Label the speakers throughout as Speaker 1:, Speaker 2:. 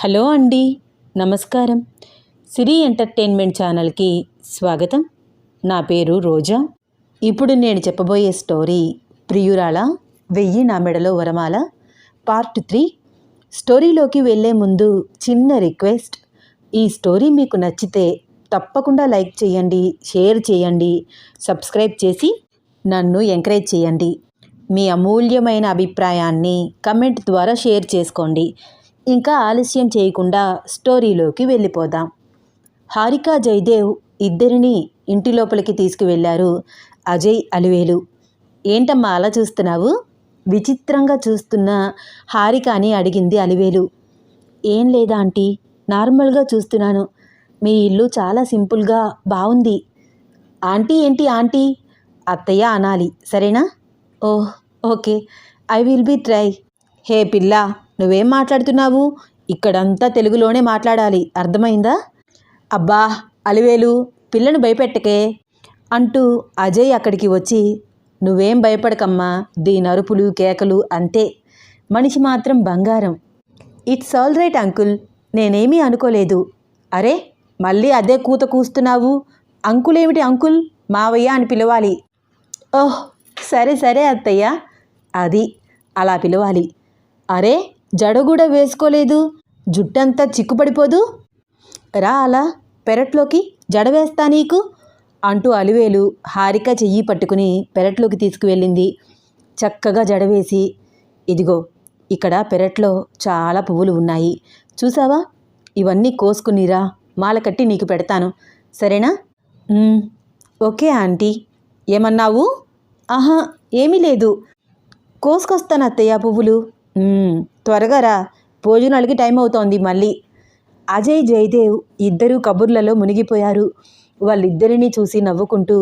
Speaker 1: Hello అండి నమస్కారం. సిరి entertainment ఛానల్కి స్వాగతం. నా పేరు రోజా. ఇప్పుడు నేను చెప్పబోయే స్టోరీ ప్రియురాల వెయ్యి నా మెడలో వరమాల పార్ట్ త్రీ. స్టోరీలోకి వెళ్ళే ముందు చిన్న రిక్వెస్ట్. ఈ స్టోరీ మీకు నచ్చితే తప్పకుండా లైక్ చేయండి షేర్ చేయండి సబ్స్క్రైబ్ చేసి నన్ను ఎంకరేజ్ చేయండి. మీ అమూల్యమైన అభిప్రాయాన్ని కమెంట్ ద్వారా షేర్ చేసుకోండి. ఇంకా ఆలస్యం చేయకుండా స్టోరీలోకి వెళ్ళిపోదాం. హారిక జయదేవ్ ఇద్దరిని ఇంటి లోపలికి తీసుకువెళ్ళారు అజయ్ అలివేలు. ఏంటమ్మా అలా చూస్తున్నావు? విచిత్రంగా చూస్తున్న హారిక అని అడిగింది అలివేలు. ఏం లేదా ఆంటీ? నార్మల్గా చూస్తున్నాను. మీ ఇల్లు చాలా సింపుల్గా బాగుంది ఆంటీ ఏంటి ఆంటీ? అత్తయ్య అనాలి. సరేనా? ఓహ్ okay. I will be try. Hey పిల్లా! నువ్వేం మాట్లాడుతున్నావు? ఇక్కడంతా తెలుగులోనే మాట్లాడాలి. అర్థమైందా? అబ్బా అలివేలు పిల్లను భయపెట్టకే అంటూ అజయ్ అక్కడికి వచ్చి నువ్వేం భయపడకమ్మా దీని అరుపులు కేకలు అంతే. మనిషి మాత్రం బంగారం. It's all right uncle. నేనేమీ అనుకోలేదు. అరే మళ్ళీ అదే కూత కూస్తున్నావు? అంకుల్ ఏమిటి అంకుల్? మావయ్య అని పిలవాలి. ఓహ్ సరే సరే అత్తయ్య. అది అలా పిలవాలి. అరే జడ కూడా వేసుకోలేదు. జుట్టంతా చిక్కుపడిపోదు. రా అలా పెరట్లోకి జడ వేస్తా నీకు అంటూ అలివేలు హారిక చెయ్యి పట్టుకుని పెరట్లోకి తీసుకువెళ్ళింది. చక్కగా జడవేసి ఇదిగో ఇక్కడ పెరట్లో చాలా పువ్వులు ఉన్నాయి. చూసావా? ఇవన్నీ కోసుకునిరా మాల కట్టి నీకు పెడతాను. సరేనా? Okay aunty. ఏమన్నావు? ఆహా ఏమీ లేదు. కోసుకొస్తాను అత్తయ్య పువ్వులు. త్వరగా రా. భోజనాలకి టైం అవుతోంది మళ్ళీ. అజయ్ జయదేవ్ ఇద్దరూ కబుర్లలో మునిగిపోయారు. వాళ్ళిద్దరినీ చూసి నవ్వుకుంటూ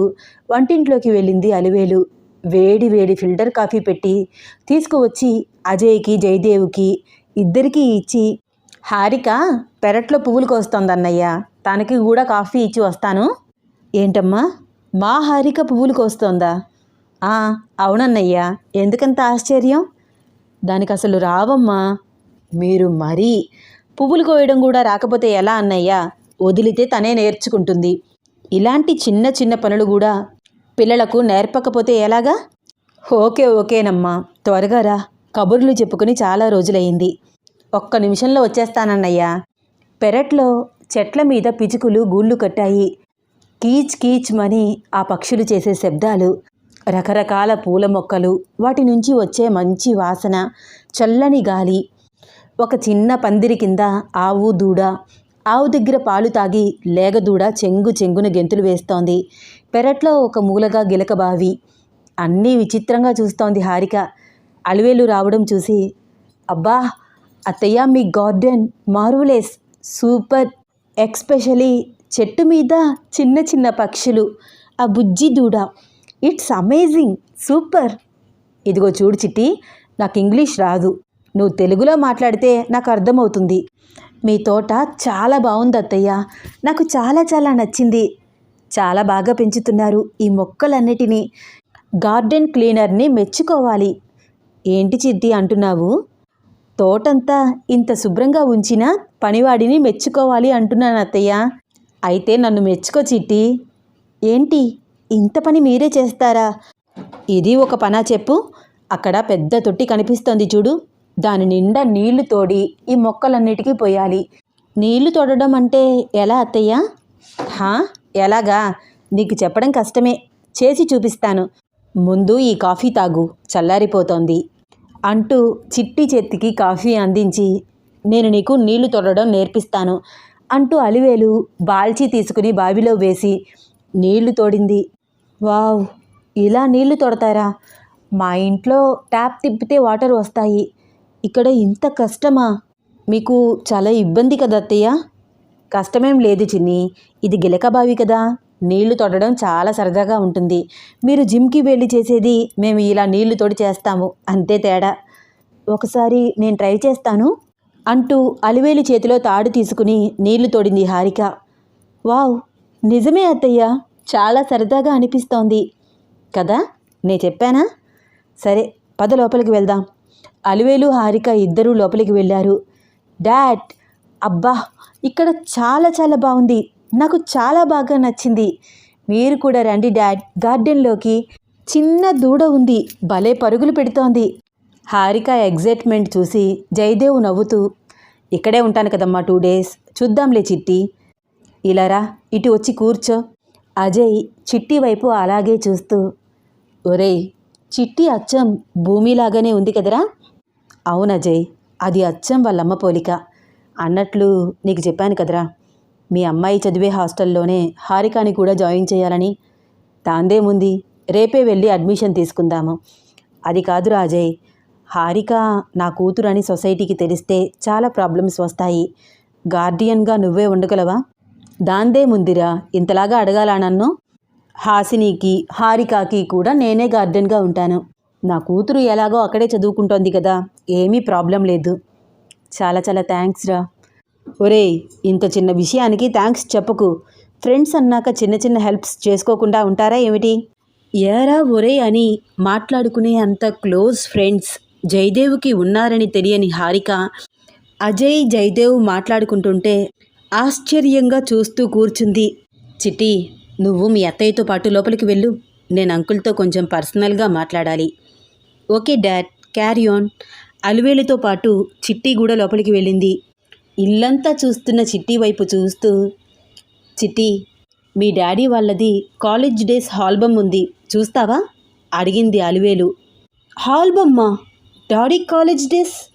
Speaker 1: వంటింట్లోకి వెళ్ళింది అలివేలు. వేడి వేడి ఫిల్టర్ కాఫీ పెట్టి తీసుకువచ్చి అజయ్కి జయదేవ్కి ఇద్దరికీ ఇచ్చి హారిక పెరట్లో పువ్వులు కోస్తోందన్నయ్య. తనకి కూడా కాఫీ ఇచ్చి వస్తాను. ఏంటమ్మా? మా హారిక పువ్వులు కోస్తోందా? అవునన్నయ్యా అవునన్నయ్య. ఎందుకంత ఆశ్చర్యం? దానికి అసలు రావమ్మా. మీరు మరీ పువ్వులు కోయడం కూడా రాకపోతే ఎలా అన్నయ్యా? వదిలితే తనే నేర్చుకుంటుంది. ఇలాంటి చిన్న చిన్న పనులు కూడా పిల్లలకు నేర్పకపోతే ఎలాగా? ఓకే ఓకేనమ్మా. త్వరగా రా. కబుర్లు చెప్పుకుని చాలా రోజులయ్యింది. ఒక్క నిమిషంలో వచ్చేస్తానన్నయ్యా. పెరట్లో చెట్ల మీద పిచుకులు గూళ్ళు కట్టాయి. కీచ్ కీచ్ మని ఆ పక్షులు చేసే శబ్దాలు. రకరకాల పూల మొక్కలు వాటి నుంచి వచ్చే మంచి వాసన చల్లని గాలి. ఒక చిన్న పందిరి కింద ఆవు దూడ ఆవు దగ్గర పాలు తాగి లేగదూడ చెంగు చెంగున గెంతులు వేస్తోంది. పెరట్లో ఒక మూలగా గిలకబావి అన్నీ విచిత్రంగా చూస్తోంది హారిక. అలివేలు రావడం చూసి అబ్బా అత్తయ్య మీ గార్డెన్ మార్వులేస్ సూపర్. ఎక్స్పెషలీ చెట్టు మీద చిన్న చిన్న పక్షులు. ఆ బుజ్జి దూడ. It's amazing super. ఇదిగో చూడు చిట్టి నాకు ఇంగ్లీష్ రాదు. నువ్వు తెలుగులో మాట్లాడితే నాకు అర్థమవుతుంది. మీ తోట చాలా బాగుంది అత్తయ్య. నాకు చాలా చాలా నచ్చింది. చాలా బాగా పెంచుతున్నారు ఈ మొక్కలన్నిటినీ. గార్డెన్ క్లీనర్ని మెచ్చుకోవాలి. ఏంటి చిట్టి అంటున్నావు? తోటంతా ఇంత శుభ్రంగా ఉంచినా పనివాడిని మెచ్చుకోవాలి అంటున్నాను అత్తయ్య. అయితే నన్ను మెచ్చుకో చిట్టి. ఏంటి? ఇంత పని మీరే చేస్తారా? ఇది ఒక పనా చెప్పు. అక్కడ పెద్ద తొట్టి కనిపిస్తోంది చూడు. దాని నిండా నీళ్ళు తోడి ఈ మొక్కలన్నిటికీ పోయాలి. నీళ్ళు తోడడం అంటే ఎలా అత్తయ్య? హా? ఎలాగా? నీకు చెప్పడం కష్టమే. చేసి చూపిస్తాను. ముందు ఈ కాఫీ తాగు. చల్లారిపోతోంది. అంటూ చిట్టి చేతికి కాఫీ అందించి నేను నీకు నీళ్ళు తొడడం నేర్పిస్తాను అంటూ అలివేలు బాల్చి తీసుకుని బావిలో వేసి నీళ్ళు తోడింది. వావ్ ఇలా నీళ్ళు తొడతారా? మా ఇంట్లో ట్యాప్ తిప్పితే వాటర్ వస్తాయి. ఇక్కడ ఇంత కష్టమా? మీకు చాలా ఇబ్బంది కదా అత్తయ్య? కష్టమేం లేదు చిన్ని. ఇది గిలకబావి కదా. నీళ్ళు తొడడం చాలా సరదాగా ఉంటుంది. మీరు జిమ్కి వెళ్ళి చేసేది మేము ఇలా నీళ్ళు తోడి చేస్తాము. అంతే తేడా. ఒకసారి నేను ట్రై చేస్తాను అంటూ అలివేలి చేతిలో తాడు తీసుకుని నీళ్ళు తోడింది హారిక. వావ్ నిజమే అత్తయ్య. చాలా సరదాగా అనిపిస్తోంది. కదా? నే చెప్పానా? సరే పద లోపలికి వెళ్దాం. అలివేలు హారిక ఇద్దరూ లోపలికి వెళ్ళారు. డాడ్! అబ్బా! ఇక్కడ చాలా చాలా బాగుంది. నాకు చాలా బాగా నచ్చింది. మీరు కూడా రండి డాడ్. గార్డెన్లోకి చిన్న దూడ ఉంది. భలే పరుగులు పెడుతోంది. హారిక ఎగ్జైట్మెంట్ చూసి జయదేవ్ నవ్వుతూ ఇక్కడే ఉంటాను కదమ్మా టూ డేస్. చూద్దాంలే చిట్టి. ఇలారా ఇటు వచ్చి కూర్చో. అజయ్ చిట్టి వైపు అలాగే చూస్తూ ఒరేయ్ చిట్టి అచ్చం భూమిలాగానే ఉంది కదరా? అవును అజయ్ అది అచ్చం వాళ్ళమ్మ పోలిక. అన్నట్లు నీకు చెప్పాను కదరా మీ అమ్మాయి చదివే హాస్టల్లోనే హారికాని కూడా జాయిన్ చేయాలని. దాందేముంది రేపే వెళ్ళి అడ్మిషన్ తీసుకుందాము. అది కాదురా అజయ్ హారిక నా కూతురు అని సొసైటీకి తెలిస్తే చాలా ప్రాబ్లమ్స్ వస్తాయి. గార్డియన్గా నువ్వే ఉండగలవా? దాందే ముందిరా ఇంతలాగా అడగాలా నన్ను? హాసినికి హారికాకి కూడా నేనే గార్డెన్గా ఉంటాను. నా కూతురు ఎలాగో అక్కడే చదువుకుంటోంది కదా ఏమీ ప్రాబ్లం లేదు. చాలా చాలా థ్యాంక్స్ రా. ఒరేయ్ ఇంత చిన్న విషయానికి థ్యాంక్స్ చెప్పకు. ఫ్రెండ్స్ అన్నాక చిన్న చిన్న హెల్ప్స్ చేసుకోకుండా ఉంటారా ఏమిటి? ఏరా ఒరే అని మాట్లాడుకునే అంత క్లోజ్ ఫ్రెండ్స్ జయదేవ్కి ఉన్నారని తెలియని హారిక అజయ్ జయదేవ్ మాట్లాడుకుంటుంటే ఆశ్చర్యంగా చూస్తూ కూర్చుంది. చిట్టి నువ్వు మీ అత్తయ్యతో పాటు లోపలికి వెళ్ళు. నేను అంకుల్తో కొంచెం పర్సనల్గా మాట్లాడాలి. Okay dad. Carry on. అలువేలుతో పాటు చిట్టి కూడా లోపలికి వెళ్ళింది. ఇల్లంతా చూస్తున్న చిట్టి వైపు చూస్తూ చిట్టి మీ డాడీ వాళ్ళది కాలేజ్ డేస్ హాల్బమ్ ఉంది. చూస్తావా? అడిగింది అలివేలు. హాల్బమ్మా? Daddy college days?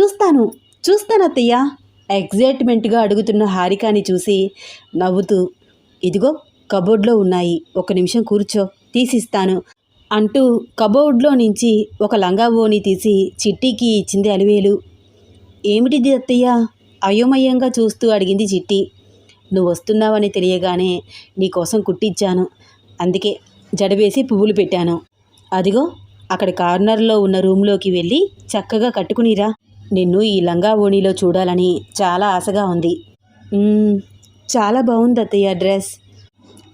Speaker 1: చూస్తాను. చూస్తాను అత్తయ్య. ఎగ్జైట్మెంట్గా అడుగుతున్న హారికాని చూసి నవ్వుతూ ఇదిగో కబోర్డ్లో ఉన్నాయి. ఒక నిమిషం కూర్చో. తీసిస్తాను అంటూ కబోర్డ్లో నుంచి ఒక లంగా ఓని తీసి చిట్టీకి ఇచ్చింది అలివేలు. ఏమిటిది అత్తయ్య? అయోమయంగా చూస్తూ అడిగింది చిట్టి. నువ్వు వస్తున్నావని తెలియగానే నీకోసం కుట్టించాను అందుకే జడవేసి పువ్వులు పెట్టాను. అదిగో అక్కడ కార్నర్లో ఉన్న రూమ్లోకి వెళ్ళి చక్కగా కట్టుకునిరా. నిన్ను ఈ లంగా ఓణిలో చూడాలని చాలా ఆశగా ఉంది. చాలా బాగుంది అత్తయ్య డ్రెస్.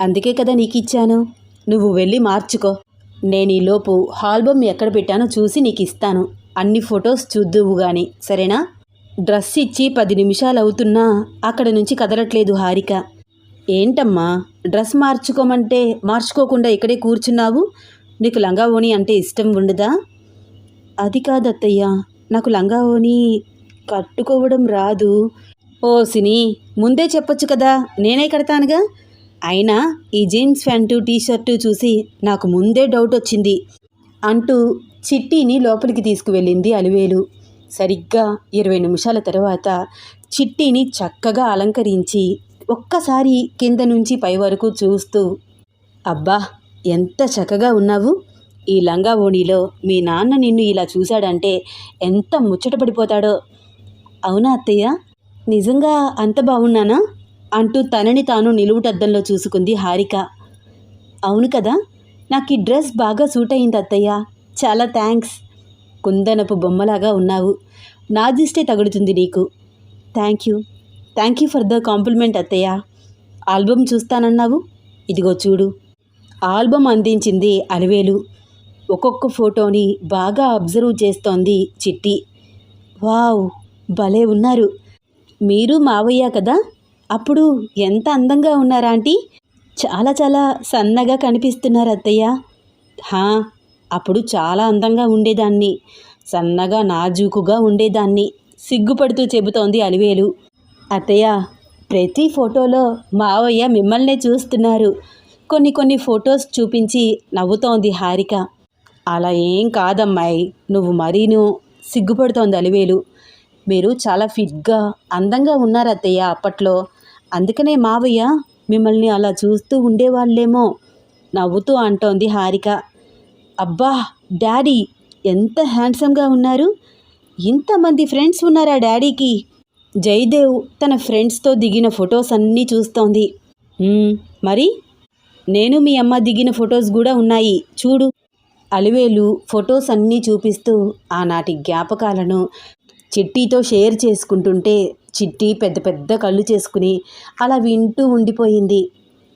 Speaker 1: అందుకే కదా నీకు ఇచ్చాను నువ్వు వెళ్ళి మార్చుకో. నేను ఈలోపు ఆల్బమ్ ఎక్కడ పెట్టానో చూసి నీకు ఇస్తాను అన్ని ఫొటోస్ చూద్దువు గాని సరేనా? డ్రెస్ ఇచ్చి పది నిమిషాలు అవుతున్నా అక్కడ నుంచి కదలట్లేదు హారిక. ఏంటమ్మా డ్రెస్ మార్చుకోమంటే మార్చుకోకుండా ఇక్కడే కూర్చున్నావు? నీకు లంగా ఓణి అంటే ఇష్టం ఉండదా? అది కాదత్తయ్యా నాకు లంగా ఓణి కట్టుకోవడం రాదు. ఓ సిని ముందే చెప్పొచ్చు కదా నేనే కడతానుగా? అయినా ఈ జీన్స్ ప్యాంటు టీషర్టు చూసి నాకు ముందే డౌట్ వచ్చింది. అంటూ చిట్టీని లోపలికి తీసుకువెళ్ళింది అలివేలు. సరిగ్గా ఇరవై నిమిషాల తర్వాత చిట్టీని చక్కగా అలంకరించి ఒక్కసారి కింద నుంచి పై వరకు చూస్తూ అబ్బా ఎంత చక్కగా ఉన్నావు! ఈ లంగా ఓణిలో మీ నాన్న నిన్ను ఇలా చూశాడంటే ఎంత ముచ్చటపడిపోతాడో అవునా అత్తయ్య? నిజంగా అంత బాగున్నానా అంటూ తనని తాను నిలువుటద్దంలో చూసుకుంది హారిక. అవును కదా నాకు ఈ డ్రెస్ బాగా సూట్ అయింది అత్తయ్య. చాలా థ్యాంక్స్. కుందనపు బొమ్మలాగా ఉన్నావు. నా దిష్టే తగులుతుంది నీకు. Thank you. Thank you for the compliment అత్తయ్య. ఆల్బమ్ చూస్తానన్నావు? ఇదిగో చూడు. ఆల్బమ్ అందించింది అలివేలు. ఒక్కొక్క ఫోటోని బాగా అబ్జర్వ్ చేస్తోంది చిట్టి. వావ్ భలే ఉన్నారు. మీరు మావయ్య కదా? అప్పుడు ఎంత అందంగా ఉన్నారా ఆంటీ? చాలా చాలా సన్నగా కనిపిస్తున్నారు అత్తయ్య. హా అప్పుడు చాలా అందంగా ఉండేదాన్ని. సన్నగా నాజూకుగా ఉండేదాన్ని. సిగ్గుపడుతూ చెబుతోంది అలివేలు. అత్తయ్య ప్రతి ఫోటోలో మావయ్య మిమ్మల్నే చూస్తున్నారు. కొన్ని కొన్ని ఫొటోస్ చూపించి నవ్వుతోంది హారిక. అలా ఏం కాదమ్మాయి. నువ్వు మరీను సిగ్గుపడుతోంది అలివేలు. మీరు చాలా ఫిట్గా అందంగా ఉన్నారు అత్తయ్య అప్పట్లో. అందుకనే మావయ్య మిమ్మల్ని అలా చూస్తూ ఉండేవాళ్ళేమో నవ్వుతూ అంటోంది హారిక. అబ్బా డాడీ ఎంత హ్యాండ్సమ్గా ఉన్నారు. ఇంతమంది ఫ్రెండ్స్ ఉన్నారా డాడీకి. జయదేవ్ తన ఫ్రెండ్స్తో దిగిన ఫొటోస్ అన్నీ చూస్తోంది. మరి? నేను మీ అమ్మ దిగిన ఫొటోస్ కూడా ఉన్నాయి. చూడు. అలివేలు ఫొటోస్ అన్నీ చూపిస్తూ ఆనాటి జ్ఞాపకాలను చిట్టీతో షేర్ చేసుకుంటుంటే చిట్టి పెద్ద పెద్ద కళ్ళు చేసుకుని అలా వింటూ ఉండిపోయింది.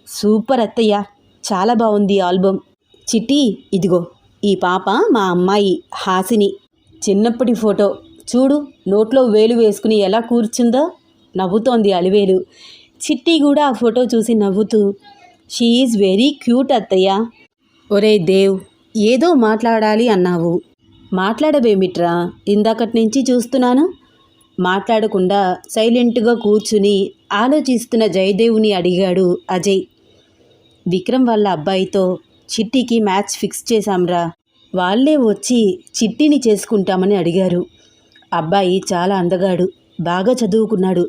Speaker 1: సూపర్ అత్తయ్య చాలా బాగుంది ఆల్బమ్ చిట్టి ఇదిగో ఈ పాప మా అమ్మాయి హాసిని. చిన్నప్పటి ఫోటో. చూడు నోట్లో వేలు వేసుకుని ఎలా కూర్చుందో నవ్వుతోంది అలివేలు. చిట్టి కూడా ఆ ఫోటో చూసి నవ్వుతూ షీ ఈజ్ వెరీ క్యూట్ అత్తయ్య. ఒరే దేవ్ ఏదో మాట్లాడాలి అన్నావు. మాట్లాడవేమిట్రా? ఇందాకటి నుంచి చూస్తున్నాను. మాట్లాడకుండా సైలెంట్గా కూర్చుని ఆలోచిస్తున్న జయదేవుని అడిగాడు అజయ్. విక్రమ్ వాళ్ళ అబ్బాయితో చిట్టికి మ్యాచ్ ఫిక్స్ చేశాంరా. వాళ్ళే వచ్చి చిట్టిని చేసుకుంటామని అడిగారు. అబ్బాయి చాలా అందగాడు బాగా చదువుకున్నాడు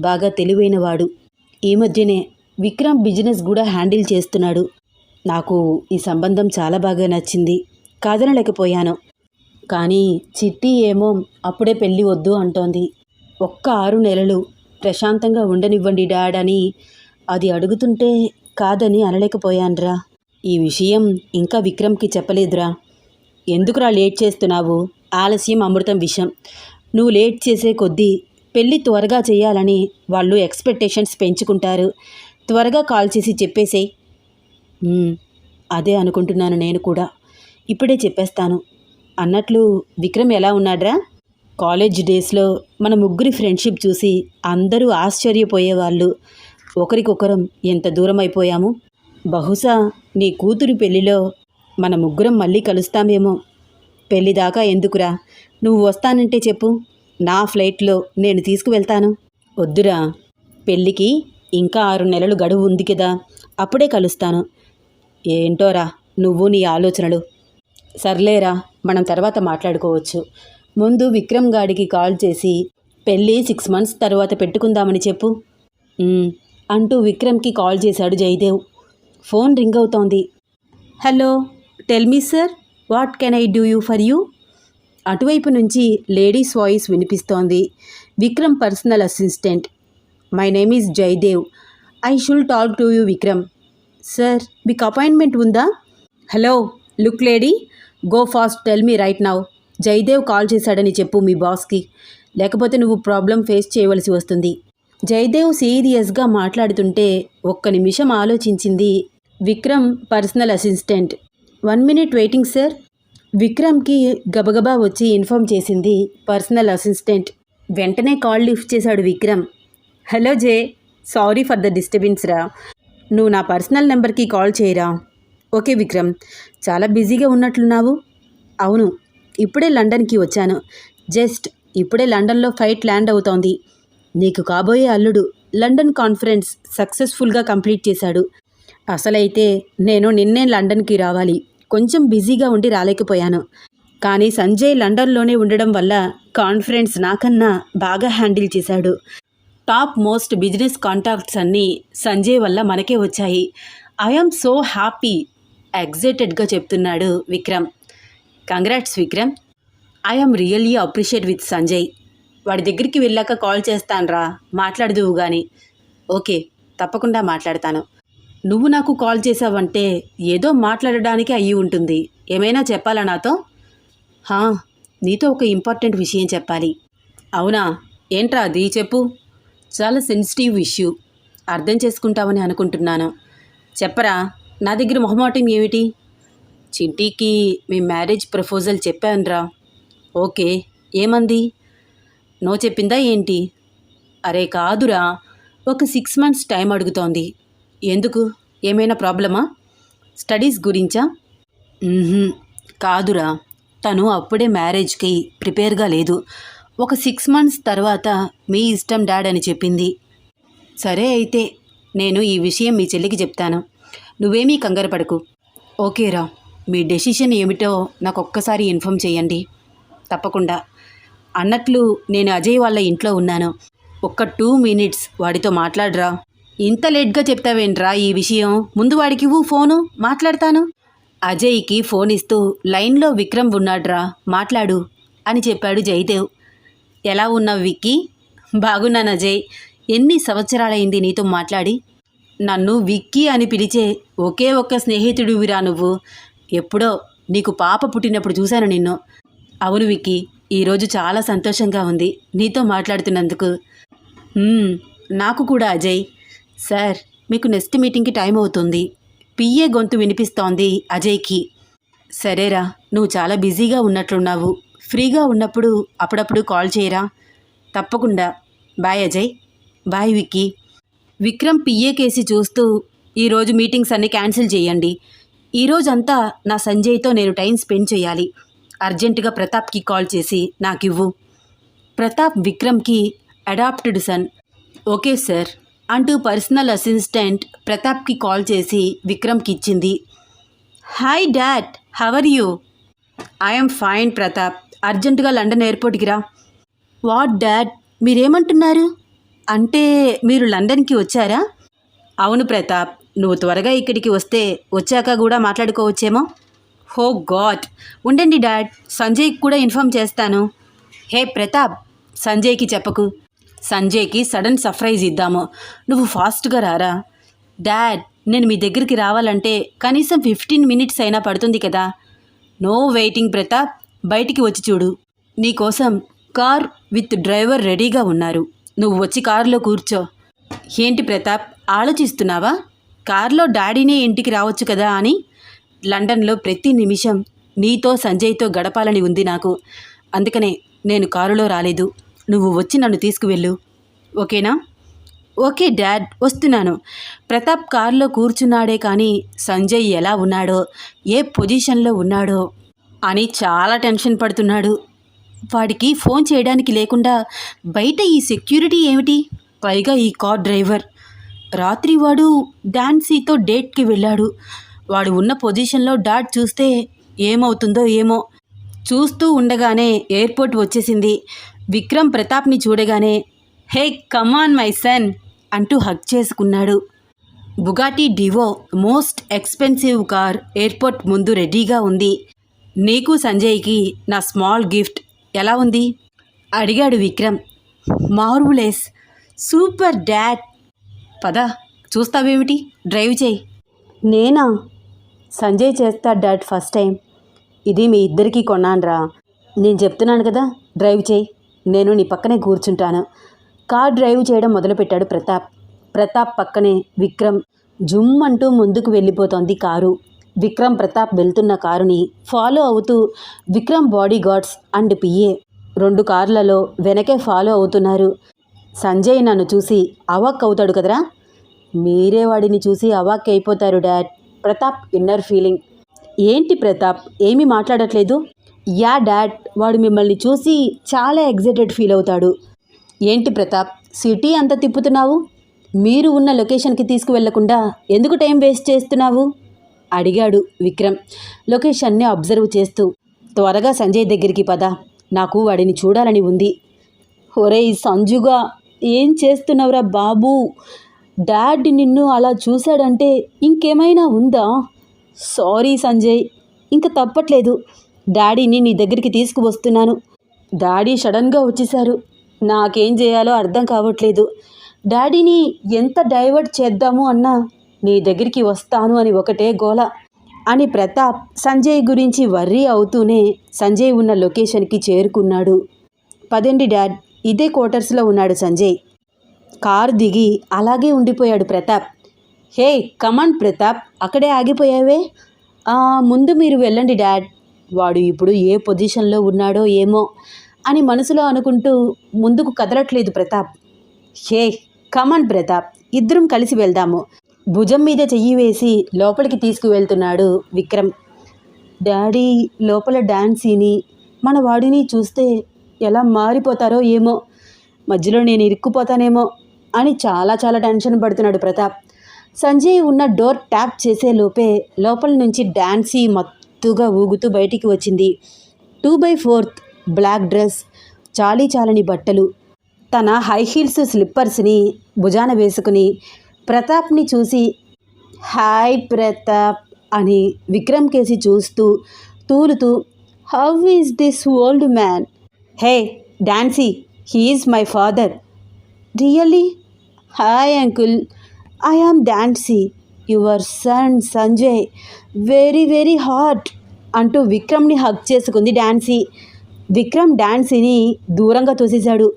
Speaker 1: బాగా తెలివైనవాడు. ఈ మధ్యనే విక్రమ్ బిజినెస్ కూడా హ్యాండిల్ చేస్తున్నాడు. నాకు ఈ సంబంధం చాలా బాగా నచ్చింది. కాదనలేకపోయాను. కానీ చిట్టి ఏమో అప్పుడే పెళ్ళి వద్దు అంటోంది. ఒక్క ఆరు నెలలు ప్రశాంతంగా ఉండనివ్వండి డాడ్ అని అది అడుగుతుంటే కాదని అనలేకపోయాన్రా. ఈ విషయం ఇంకా విక్రమ్కి చెప్పలేదురా. ఎందుకురా లేట్ చేస్తున్నావు? ఆలస్యం అమృతం విషయం నువ్వు లేట్ చేసే కొద్దీ పెళ్ళి త్వరగా చేయాలని వాళ్ళు ఎక్స్పెక్టేషన్స్ పెంచుకుంటారు. త్వరగా కాల్ చేసి చెప్పేసేయ్. అదే అనుకుంటున్నాను నేను కూడా. ఇప్పుడే చెప్పేస్తాను. అన్నట్లు విక్రమ్ ఎలా ఉన్నాడ్రా? కాలేజ్ డేస్లో మన ముగ్గురి ఫ్రెండ్షిప్ చూసి అందరూ ఆశ్చర్యపోయేవాళ్ళు. ఒకరికొకరం ఎంత దూరం అయిపోయాము బహుశా నీ కూతురు పెళ్ళిలో మన ముగ్గురం మళ్ళీ కలుస్తామేమో. పెళ్ళి దాకా ఎందుకురా? నువ్వు వస్తానంటే చెప్పు. నా ఫ్లైట్లో నేను తీసుకువెళ్తాను. వద్దురా. పెళ్ళికి ఇంకా ఆరు నెలలు గడువు ఉంది కదా. అప్పుడే కలుస్తాను. ఏంటోరా నువ్వు నీ ఆలోచనలు? సర్లేరా మనం తర్వాత మాట్లాడుకోవచ్చు. ముందు విక్రమ్ గాడికి కాల్ చేసి పెళ్ళి సిక్స్ మంత్స్ తర్వాత పెట్టుకుందామని చెప్పు. అంటూ విక్రమ్కి కాల్ చేశాడు జయదేవ్. ఫోన్ రింగ్ అవుతోంది. Hello tell me sir what can I do you for you? అటువైపు నుంచి లేడీస్ వాయిస్ వినిపిస్తోంది. Vikram personal assistant. My name is Jayadev. I shall talk to you Vikram. Sir మీకు అపాయింట్మెంట్ ఉందా? Hello look lady go fast tell me right now. Jayadev call చేశాడని చెప్పు మీ బాస్కి. లేకపోతే నువ్వు ప్రాబ్లం ఫేస్ చేయవలసి వస్తుంది. జయదేవ్ సీరియస్గా మాట్లాడుతుంటే ఒక్క నిమిషం ఆలోచించింది Vikram personal assistant. One minute waiting sir. విక్రమ్కి గబగబా వచ్చి ఇన్ఫామ్ చేసింది పర్సనల్ అసిస్టెంట్. వెంటనే కాల్ లిఫ్ట్ చేశాడు Vikram. Hello Jay sorry for the disturbance రా. నువ్వు నా పర్సనల్ నెంబర్కి కాల్ చేయరా? ఓకే విక్రమ్ చాలా బిజీగా ఉన్నట్లున్నావు? అవును ఇప్పుడే లండన్కి వచ్చాను. జస్ట్ ఇప్పుడే లండన్లో ఫ్లైట్ ల్యాండ్ అవుతోంది. నీకు కాబోయే అల్లుడు లండన్ కాన్ఫరెన్స్ సక్సెస్ఫుల్గా కంప్లీట్ చేశాడు. అసలైతే నేను నిన్నే లండన్కి రావాలి. కొంచెం బిజీగా ఉండి రాలేకపోయాను. కానీ సంజయ్ లండన్లోనే ఉండడం వల్ల కాన్ఫరెన్స్ నాకన్నా బాగా హ్యాండిల్ చేశాడు. టాప్ మోస్ట్ బిజినెస్ కాంటాక్ట్స్ అన్నీ సంజయ్ వల్ల మనకే వచ్చాయి. ఐఆమ్ సో హ్యాపీ ఎగ్జైటెడ్గా చెప్తున్నాడు Vikram. Congrats Vikram. I am really appreciate with Sanjay. వాడి దగ్గరికి వెళ్ళాక కాల్ చేస్తానురా మాట్లాడదువు కానీ ఓకే తప్పకుండా మాట్లాడతాను. నువ్వు నాకు కాల్ చేసావంటే ఏదో మాట్లాడడానికి అయ్యి ఉంటుంది. ఏమైనా చెప్పాలా నాతో? హా నీతో ఒక ఇంపార్టెంట్ విషయం చెప్పాలి. అవునా? ఏంట్రా అది చెప్పు. చాలా సెన్సిటివ్ ఇష్యూ అర్థం చేసుకుంటామని అనుకుంటున్నాను. చెప్పరా నా దగ్గర మొహమాటం ఏమిటి? చింటీకి మీ మ్యారేజ్ ప్రపోజల్ చెప్పానురా. ఓకే ఏమంది? నో చెప్పిందా ఏంటి? అరే కాదురా ఒక సిక్స్ మంత్స్ టైం అడుగుతోంది. ఎందుకు? ఏమైనా ప్రాబ్లమా? స్టడీస్ గురించా? కాదురా తను అప్పుడే మ్యారేజ్కి ప్రిపేర్గా లేదు. ఒక సిక్స్ మంత్స్ తర్వాత మీ ఇష్టం డాడ్ అని చెప్పింది. సరే అయితే నేను ఈ విషయం మీ చెల్లికి చెప్తాను. నువ్వేమీ కంగారు పడకు. ఓకేరా మీ డెసిషన్ ఏమిటో నాకు ఒక్కసారి ఇన్ఫామ్ చేయండి. తప్పకుండా. అన్నట్లు నేను అజయ్ వాళ్ళ ఇంట్లో ఉన్నాను. ఒక్క టూ మినిట్స్ వాడితో మాట్లాడరా. ఇంత లేట్గా చెప్తావేంట్రా ఈ విషయం? ముందు వాడికి ఇవ్వు ఫోను మాట్లాడతాను. అజయ్కి ఫోన్ ఇస్తూ లైన్లో విక్రమ్ ఉన్నాడ్రా మాట్లాడు అని చెప్పాడు జయదేవ్. ఎలా ఉన్నావు విక్కీ? బాగున్నాను అజయ్ ఎన్ని సంవత్సరాలైంది నీతో మాట్లాడి? నన్ను విక్కీ అని పిలిచే ఒకే ఒక్క స్నేహితుడివిరా నువ్వు. ఎప్పుడో నీకు పాప పుట్టినప్పుడు చూశాను నిన్ను. అవును విక్కీ ఈరోజు చాలా సంతోషంగా ఉంది నీతో మాట్లాడుతున్నందుకు. నాకు కూడా అజయ్. సార్ మీకు నెక్స్ట్ మీటింగ్కి టైం అవుతుంది. పిఏ గొంతు వినిపిస్తోంది అజయ్కి. సరేరా నువ్వు చాలా బిజీగా ఉన్నట్లున్నావు. ఫ్రీగా ఉన్నప్పుడు అప్పుడప్పుడు కాల్ చేయరా? తప్పకుండా. Bye Ajay. Bye Vicky. Vikram PA కేసి చూస్తూ ఈరోజు మీటింగ్స్ అన్ని క్యాన్సిల్ చేయండి. ఈరోజంతా నా సంజయ్తో నేను టైం స్పెండ్ చేయాలి. అర్జెంటుగా ప్రతాప్కి కాల్ చేసి నాకు ఇవ్వు ప్రతాప్ విక్రమ్కి అడాప్టెడ్ సన్. Okay sir. అంటూ పర్సనల్ అసిస్టెంట్ ప్రతాప్కి కాల్ చేసి విక్రమ్కి ఇచ్చింది. Hi dad. How are you. I'm fine Pratap. అర్జెంటుగా లండన్ ఎయిర్పోర్ట్కి రా. What dad? మీరేమంటున్నారు? అంటే మీరు లండన్కి వచ్చారా? అవును ప్రతాప్ నువ్వు త్వరగా ఇక్కడికి వస్తే వచ్చాక కూడా మాట్లాడుకోవచ్చేమో. హో గాడ్! ఉండండి డాడ్ సంజయ్కి కూడా ఇన్ఫామ్ చేస్తాను. హే ప్రతాప్ సంజయ్కి చెప్పకు. సంజయ్కి సడన్ సర్ప్రైజ్ ఇద్దాము. నువ్వు ఫాస్ట్గా రారా. డాడ్ నేను మీ దగ్గరికి రావాలంటే కనీసం ఫిఫ్టీన్ మినిట్స్ అయినా పడుతుంది కదా. నో వెయిటింగ్ ప్రతాప్ బయటికి వచ్చి చూడు. నీకోసం కార్ విత్ డ్రైవర్ రెడీగా ఉన్నారు. నువ్వు వచ్చి కారులో కూర్చో. ఏంటి ప్రతాప్ ఆలోచిస్తున్నావా? కారులో డాడీనే ఇంటికి రావచ్చు కదా అని? లండన్లో ప్రతి నిమిషం నీతో సంజయ్తో గడపాలని ఉంది నాకు. అందుకనే నేను కారులో రాలేదు. నువ్వు వచ్చి నన్ను తీసుకువెళ్ళు. ఓకేనా? ఓకే డాడ్ వస్తున్నాను. ప్రతాప్ కారులో కూర్చున్నాడే కానీ సంజయ్ ఎలా ఉన్నాడో ఏ పొజిషన్లో ఉన్నాడో అని చాలా టెన్షన్ పడుతున్నాడు. వాడికి ఫోన్ చేయడానికి లేకుండా బయట ఈ సెక్యూరిటీ ఏమిటి? పైగా ఈ కార్ డ్రైవర్. రాత్రి వాడు డాన్సీతో డేట్కి వెళ్ళాడు. వాడు ఉన్న పొజిషన్లో డాట్ చూస్తే ఏమవుతుందో ఏమో. చూస్తూ ఉండగానే ఎయిర్పోర్ట్ వచ్చేసింది. విక్రమ్ ప్రతాప్ని చూడగానే హే కమాన్ మై సన్ అంటూ హక్ చేసుకున్నాడు. Bugatti Divo most expensive car airport ముందు రెడీగా ఉంది. నీకు సంజయ్కి నా స్మాల్ గిఫ్ట్ ఎలా ఉంది? అడిగాడు విక్రమ్. మార్వులేస్ super dad. పద చూస్తావేమిటి? డ్రైవ్ చేయి. నేనా? సంజయ్ చేస్తా డాడ్ ఫస్ట్ టైం. ఇది మీ ఇద్దరికీ కొన్నానురా. నేను చెప్తున్నాను కదా డ్రైవ్ చేయి. నేను నీ పక్కనే కూర్చుంటాను. కార్ డ్రైవ్ చేయడం మొదలుపెట్టాడు ప్రతాప్. ప్రతాప్ పక్కనే విక్రమ్. జుమ్ అంటూ ముందుకు వెళ్ళిపోతోంది కారు. విక్రమ్ ప్రతాప్ వెళ్తున్న కారుని ఫాలో అవుతూ Vikram body guards and PA రెండు కార్లలో వెనకే ఫాలో అవుతున్నారు. సంజయ్ నన్ను చూసి అవాక్ అవుతాడు కదరా? మీరే వాడిని చూసి అవాక్ అయిపోతారు డాడ్. Pratap inner feeling. ఏంటి ప్రతాప్? ఏమీ మాట్లాడట్లేదు? యా డాడ్ వాడు మిమ్మల్ని చూసి చాలా ఎగ్జైటెడ్ ఫీల్ అవుతాడు. ఏంటి ప్రతాప్? సిటీ అంతా తిప్పుతున్నావు? మీరు ఉన్న లొకేషన్కి తీసుకువెళ్ళకుండా ఎందుకు టైం వేస్ట్ చేస్తున్నావు? అడిగాడు విక్రమ్. లొకేషన్ని అబ్జర్వ్ చేస్తూ త్వరగా సంజయ్ దగ్గరికి పద. నాకు వాడిని చూడాలని ఉంది. ఒరే సంజుగా ఏం చేస్తున్నావురా బాబు? డాడ్ నిన్ను అలా చూశాడంటే ఇంకేమైనా ఉందా? సారీ సంజయ్ ఇంకా తప్పట్లేదు. డాడీని నీ దగ్గరికి తీసుకువస్తున్నాను. డాడీ సడన్గా వచ్చేశారు. నాకేం చేయాలో అర్థం కావట్లేదు. డాడీని ఎంత డైవర్ట్ చేద్దాము అన్నా నీ దగ్గరికి వస్తాను అని ఒకటే గోల. అని ప్రతాప్ సంజయ్ గురించి వర్రీ అవుతూనే సంజయ్ ఉన్న లొకేషన్కి చేరుకున్నాడు. పదండి డాడ్ ఇదే క్వార్టర్స్లో ఉన్నాడు సంజయ్. కారు దిగి అలాగే ఉండిపోయాడు ప్రతాప్. హే కమాన్ ప్రతాప్ అక్కడే ఆగిపోయావే? ముందు మీరు వెళ్ళండి డాడ్. వాడు ఇప్పుడు ఏ పొజిషన్లో ఉన్నాడో ఏమో అని మనసులో అనుకుంటూ ముందుకు కదలట్లేదు ప్రతాప్. హే కమాన్ ప్రతాప్ ఇద్దరం కలిసి వెళ్దాము. భుజం మీద చెయ్యి వేసి లోపలికి తీసుకువెళ్తున్నాడు విక్రమ్. డాడీ లోపల డాన్సీని మన వాడిని చూస్తే ఎలా మారిపోతారో ఏమో. మధ్యలో నేను ఇరుక్కుపోతానేమో అని చాలా చాలా టెన్షన్ పడుతున్నాడు ప్రతాప్. సంజయ్ ఉన్న డోర్ ట్యాప్ చేసే లోపే లోపల నుంచి డాన్సీ మత్తుగా ఊగుతూ బయటికి వచ్చింది. Two by fourth black dress చాలీ చాలని బట్టలు తన హై హీల్స్ స్లిప్పర్స్ని భుజాన వేసుకుని ప్రతాప్ని చూసి హాయ్ ప్రతాప్ అని విక్రమ్ కేసి చూస్తూ తూలుతూ how is this old man? Hey Dancy he's my father. Really? Hi uncle I am Dancy your son Sanjay very very hot అంటూ విక్రమ్ని హక్ చేసుకుంది డాన్సీ. విక్రమ్ డాన్సీని దూరంగా తోసేశాడు.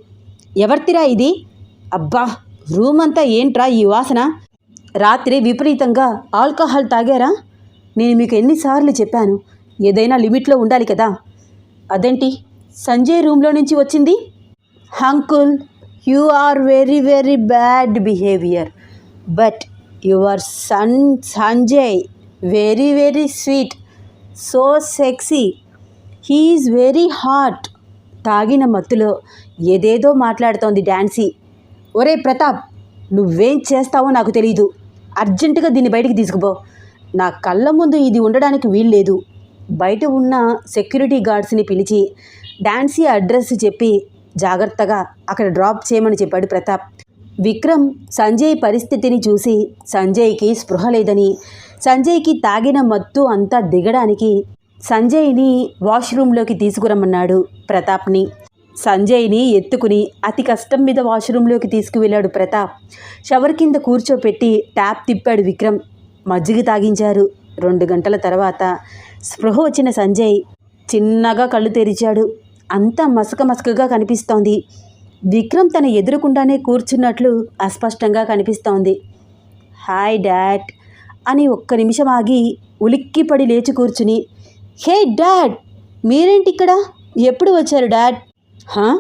Speaker 1: ఎవరితిరా ఇది? అబ్బా రూమ్ అంతా ఏంట్రా ఈ వాసన? రాత్రి విపరీతంగా ఆల్కహాల్ తాగారా? నేను మీకు ఎన్నిసార్లు చెప్పాను ఏదైనా లిమిట్లో ఉండాలి కదా. అదేంటి? సంజయ్ రూమ్లో నుంచి వచ్చింది? Uncle you are very very bad behaviour but your son Sanjay very very sweet so sexy. He's very hot. తాగిన మత్తులో ఏదేదో మాట్లాడుతోంది డాన్సీ. ఒరే ప్రతాప్ నువ్వేం చేస్తావో నాకు తెలియదు అర్జెంటుగా దీన్ని బయటికి తీసుకుపో. నా కళ్ళ ముందు ఇది ఉండడానికి వీల్లేదు. బయట ఉన్న సెక్యూరిటీ గార్డ్స్ని పిలిచి డాన్సీ అడ్రస్ చెప్పి జాగ్రత్తగా అక్కడ డ్రాప్ చేయమని చెప్పాడు ప్రతాప్. విక్రమ్ సంజయ్ పరిస్థితిని చూసి సంజయ్కి స్పృహ లేదని సంజయ్కి తాగిన మత్తు అంతా దిగడానికి సంజయ్ని వాష్రూమ్లోకి తీసుకురమ్మన్నాడు ప్రతాప్ని. సంజయ్ని ఎత్తుకుని అతి కష్టం మీద వాష్రూమ్లోకి తీసుకువెళ్ళాడు ప్రతాప్. షవర్ కింద కూర్చోపెట్టి ట్యాప్ తిప్పాడు విక్రమ్. మజ్జిగ తాగించారు. రెండు గంటల తర్వాత స్పృహ వచ్చిన సంజయ్ చిన్నగా కళ్ళు తెరిచాడు. అంతా మసక మసకగా కనిపిస్తోంది. విక్రమ్ తన ఎదురుకుండానే కూర్చున్నట్లు అస్పష్టంగా కనిపిస్తోంది. హాయ్ డాడ్ అని ఒక్క నిమిషం ఆగి ఉలిక్కిపడి లేచి కూర్చుని హే డాడ్ మీరేంటి ఇక్కడ ఎప్పుడు వచ్చారు డాడ్? హా?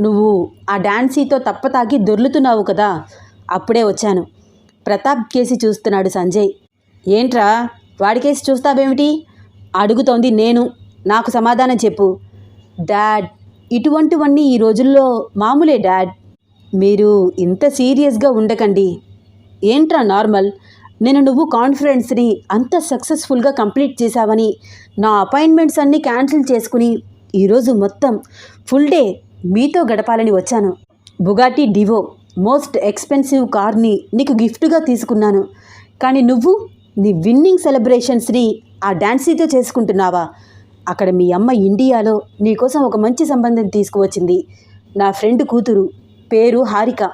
Speaker 1: నువ్వు ఆ డాన్సీతో తప్పతాకి దొర్లుతున్నావు కదా. అప్పుడే వచ్చాను. ప్రతాప్ కేసి చూస్తున్నాడు సంజయ్. ఏంట్రా? వాడికేసి చూస్తావేమిటి? అడుగుతోంది నేను. నాకు సమాధానం చెప్పు. డాడ్ ఇటువంటివన్నీ ఈ రోజుల్లో మామూలే డాడ్. మీరు ఇంత సీరియస్గా ఉండకండి. ఏంట్రా నార్మల్? నేను నువ్వు కాన్ఫరెన్స్ని అంత సక్సెస్ఫుల్గా కంప్లీట్ చేశావని నా అపాయింట్మెంట్స్ అన్నీ క్యాన్సిల్ చేసుకుని ఈరోజు మొత్తం ఫుల్ డే మీతో గడపాలని వచ్చాను. బుగాటి డివో మోస్ట్ ఎక్స్పెన్సివ్ కార్ని నీకు గిఫ్ట్గా తీసుకున్నాను. కానీ నువ్వు నీ విన్నింగ్ సెలబ్రేషన్స్ని ఆ డాన్సీతో చేసుకుంటున్నావా? అక్కడ మీ అమ్మ ఇండియాలో నీకోసం ఒక మంచి సంబంధం తీసుకువచ్చింది. నా ఫ్రెండ్ కూతురు పేరు హారిక.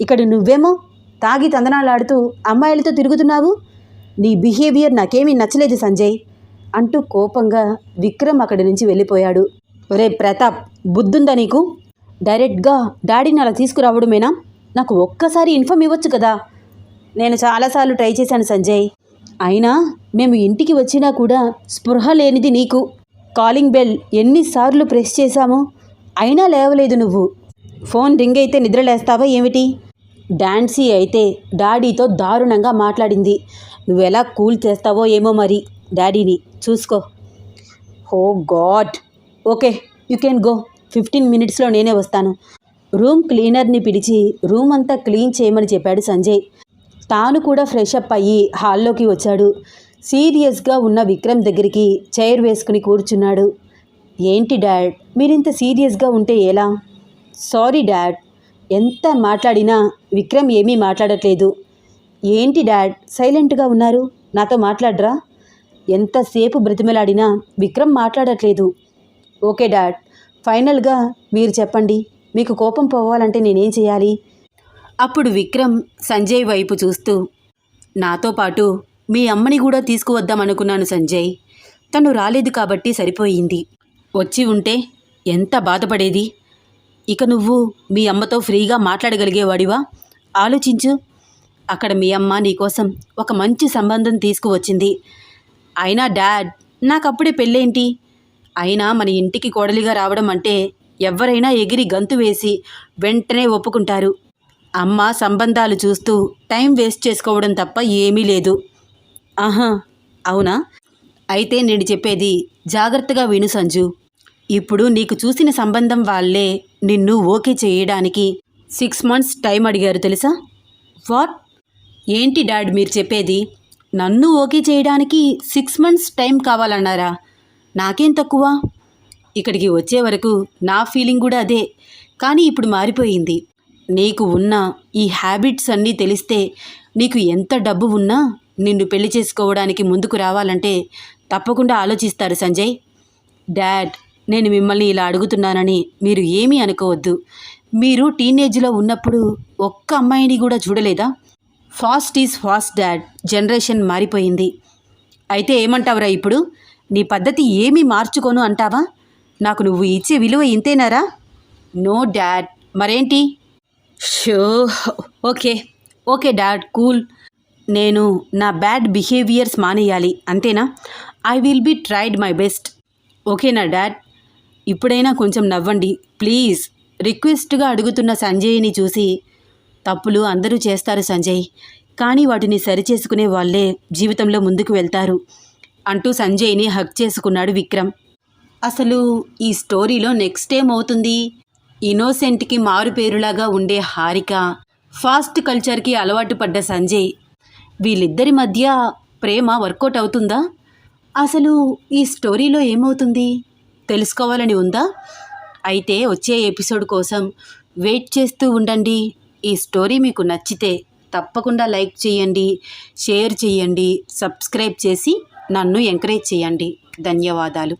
Speaker 1: ఇక్కడ నువ్వేమో తాగి తందనాలాడుతూ అమ్మాయిలతో తిరుగుతున్నావు? నీ బిహేవియర్ నాకేమీ నచ్చలేదు సంజయ్. అంటూ కోపంగా విక్రమ్ అక్కడి నుంచి వెళ్ళిపోయాడు. ఒరే ప్రతాప్ బుద్ధుందా నీకు? డైరెక్ట్గా డాడీని అలా తీసుకురావడమేనా? నాకు ఒక్కసారి ఇన్ఫామ్ ఇవ్వచ్చు కదా. నేను చాలాసార్లు ట్రై చేశాను సంజయ్. అయినా మేము ఇంటికి వచ్చినా కూడా స్పృహ లేనిది నీకు. కాలింగ్ బెల్ ఎన్నిసార్లు ప్రెస్ చేశాము అయినా లేవలేదు నువ్వు. ఫోన్ రింగ్ అయితే నిద్రలేస్తావా ఏమిటి? డాన్సీ అయితే డాడీతో దారుణంగా మాట్లాడింది. నువ్వెలా కూల్ చేస్తావో ఏమో మరి డాడీని. చూసుకో. హో god! Okay you can go. Fifteen మినిట్స్లో నేనే వస్తాను. రూమ్ క్లీనర్ని పిలిచి రూమ్ అంతా క్లీన్ చేయమని చెప్పాడు సంజయ్. తాను కూడా ఫ్రెష్ అప్ అయ్యి హాల్లోకి వచ్చాడు. సీరియస్గా ఉన్న విక్రమ్ దగ్గరికి చైర్ వేసుకుని కూర్చున్నాడు. ఏంటి డాడ్? మీరింత సీరియస్గా ఉంటే ఎలా? Sorry dad. ఎంత మాట్లాడినా విక్రమ్ ఏమీ మాట్లాడట్లేదు. ఏంటి డాడ్? సైలెంట్గా ఉన్నారు? నాతో మాట్లాడరా? ఎంతసేపు బ్రతిమలాడినా విక్రమ్ మాట్లాడట్లేదు. Okay dad. ఫైనల్గా మీరు చెప్పండి మీకు కోపం పోవాలంటే నేనేం చేయాలి? అప్పుడు విక్రమ్ సంజయ్ వైపు చూస్తూ నాతో పాటు మీ అమ్మని కూడా తీసుకువద్దామనుకున్నాను సంజయ్. తను రాలేదు కాబట్టి సరిపోయింది. వచ్చి ఉంటే ఎంత బాధపడేది? ఇక నువ్వు మీ అమ్మతో ఫ్రీగా మాట్లాడగలిగేవాడివా? ఆలోచించు. అక్కడ మీ అమ్మ నీకోసం ఒక మంచి సంబంధం తీసుకువచ్చింది. అయినా డాడ్ నాకప్పుడే పెళ్ళేంటి? అయినా మన ఇంటికి కోడలిగా రావడం అంటే ఎవరైనా ఎగిరి గంతు వేసి వెంటనే ఒప్పుకుంటారు. అమ్మ సంబంధాలు చూస్తూ టైం వేస్ట్ చేసుకోవడం తప్ప ఏమీ లేదు. ఆహా అవునా? అయితే నేను చెప్పేది జాగ్రత్తగా విను సంజు. ఇప్పుడు నీకు చూసిన సంబంధం వాళ్ళే నిన్ను ఓకే చేయడానికి సిక్స్ మంత్స్ టైం అడిగారు తెలుసా? వాట్? ఏంటి డాడ్ మీరు చెప్పేది? నన్ను ఓకే చేయడానికి సిక్స్ మంత్స్ టైం కావాలన్నారా? నాకేం తక్కువ? ఇక్కడికి వచ్చే వరకు నా ఫీలింగ్ కూడా అదే. కానీ ఇప్పుడు మారిపోయింది. నీకు ఉన్న ఈ హ్యాబిట్స్ అన్నీ తెలిస్తే నీకు ఎంత డబ్బు ఉన్నా నిన్ను పెళ్ళి చేసుకోవడానికి ముందుకు రావాలంటే తప్పకుండా ఆలోచిస్తారు సంజయ్. డాడ్ నేను మిమ్మల్ని ఇలా అడుగుతున్నానని మీరు ఏమీ అనుకోవద్దు. మీరు టీనేజ్లో ఉన్నప్పుడు ఒక్క అమ్మాయిని కూడా చూడలేదా? Fast is fast dad. Generation మారిపోయింది. అయితే ఏమంటావురా ఇప్పుడు? నీ పద్ధతి ఏమీ మార్చుకోను అంటావా? నాకు నువ్వు ఇచ్చే విలువ ఇంతేనారా? No dad. మరేంటి? Show. Okay. Okay dad. Cool. నేను నా బ్యాడ్ బిహేవియర్స్ మానేయాలి. అంతేనా? I will be tried my best. ఓకేనా డాడ్? ఇప్పుడైనా కొంచెం నవ్వండి. ప్లీజ్. రిక్వెస్ట్గా అడుగుతున్న సంజయ్ని చూసి తప్పులు అందరూ చేస్తారు సంజయ్. కానీ వాటిని సరిచేసుకునే వాళ్ళే జీవితంలో ముందుకు వెళ్తారు. అంటూ సంజయ్ని హక్ చేసుకున్నాడు విక్రమ్. అసలు ఈ స్టోరీలో నెక్స్ట్ ఏమవుతుంది? ఇన్నోసెంట్కి మారుపేరులాగా ఉండే హారిక ఫాస్ట్ కల్చర్కి అలవాటు పడ్డ సంజయ్. వీళ్ళిద్దరి మధ్య ప్రేమ వర్కౌట్ అవుతుందా? అసలు ఈ స్టోరీలో ఏమవుతుంది? తెలుసుకోవాలని ఉందా? అయితే వచ్చే ఎపిసోడ్ కోసం వెయిట్ చేస్తూ ఉండండి. ఈ స్టోరీ మీకు నచ్చితే తప్పకుండా లైక్ చేయండి షేర్ చేయండి సబ్స్క్రైబ్ చేసి నన్ను ఎంకరేజ్ చేయండి. ధన్యవాదాలు.